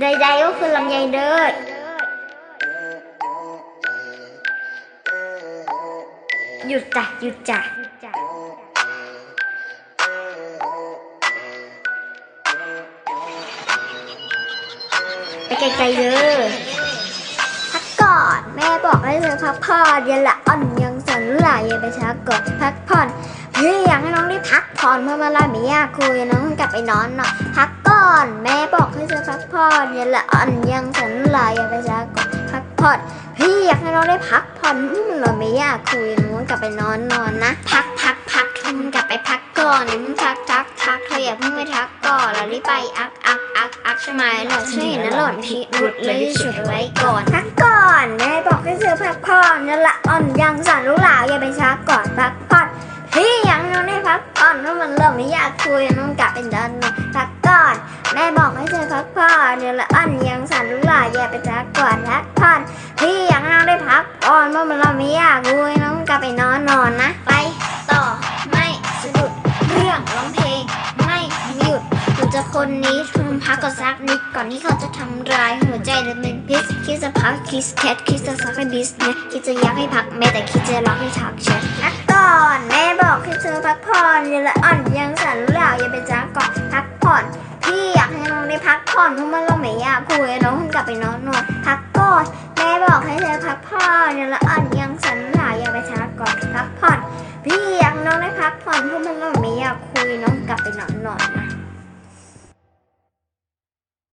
ใดๆก็คือลำไยเด้อหยุดจ้ะหยุดจ้ะไปไกลๆเลยพักก่อนแม่บอกให้เธอพักผ่อนย่าละอ่อนยังสนหลายอย่าไปช้าก่อนพักผ่อนเฮ้ยอยากให้น้องได้พักผ่อนเมื่อเวลาไม่อยาคุยน้องกลับไปนอนหน่อยพักก่อนแม่บอก ผ่อนอย่าละอ่อนยังสันหลายอย่าไปช้าก่อนพักผ่อนเฮ้ยอยากให้น้องได้พักผ่อนมื่อเราไม่อยากคุยน้องกลับไปนอนนอนนะ พักพักพักทุนกลับไปพักก่อนมึงทักทักทักเธออย่าเพิ่งไปทักก่อนแล้วรีบไปอักอักอักอักใช่ไหมหล่อนช่วยนะหล่อนพิรุดเลยฉุดไว้ก่อนพักก่อนแม่บอกให้เธอพักผ่อนนั่นละอ่อนยังสันลูกหลาวอย่าไปชักก่อนพักผ่อนพี่อยังน้องได้พักผ่อนเพราะมันเริ่มไม่อยากคุยน้องกลับเป็นดันนอนพักก่อน พักผ่อนนั่นละอ่อนยังสั่นลูกหลาวอย่าไปชักก่อนพักผ่อนพี่อยังน้องได้พักผ่อนเพราะมันเริ่มไม่อยากคุยน้องกลับไปนอนนอนนะ ไปต่อไม่สะดุดเรื่องร้องเพลง ไม่หยุดหยุดจะคนนี้ทำพักก็สักนิดก่อนที่เขาจะทำร้ายหัวใจเดินเป็นพิษคิดจะพักคิดแคทคิดจะสักให้บิสเนสคิดจะยากให้พักแม้แต่คิดจะรักให้ทักแชทพักก่อนแม่บอกให้เธอพักผ่อนอย่าละอ่อนยังสั่นหล่าอย่าไปจ้าก่อนพักผ่อน พักผ่อนเพราะมันเราไม่อยากคุยน้องกลับไปนอนนอนพักก่อนแม่บอกให้เธอพักผ่อนอย่าละอ่อนยังสั่นหล่าอย่าไปช้าก่อนพักผ่อน พี่อยากน้องได้พักผ่อนเพราะมันเราไม่อยากคุยน้องกลับไปนอนนอน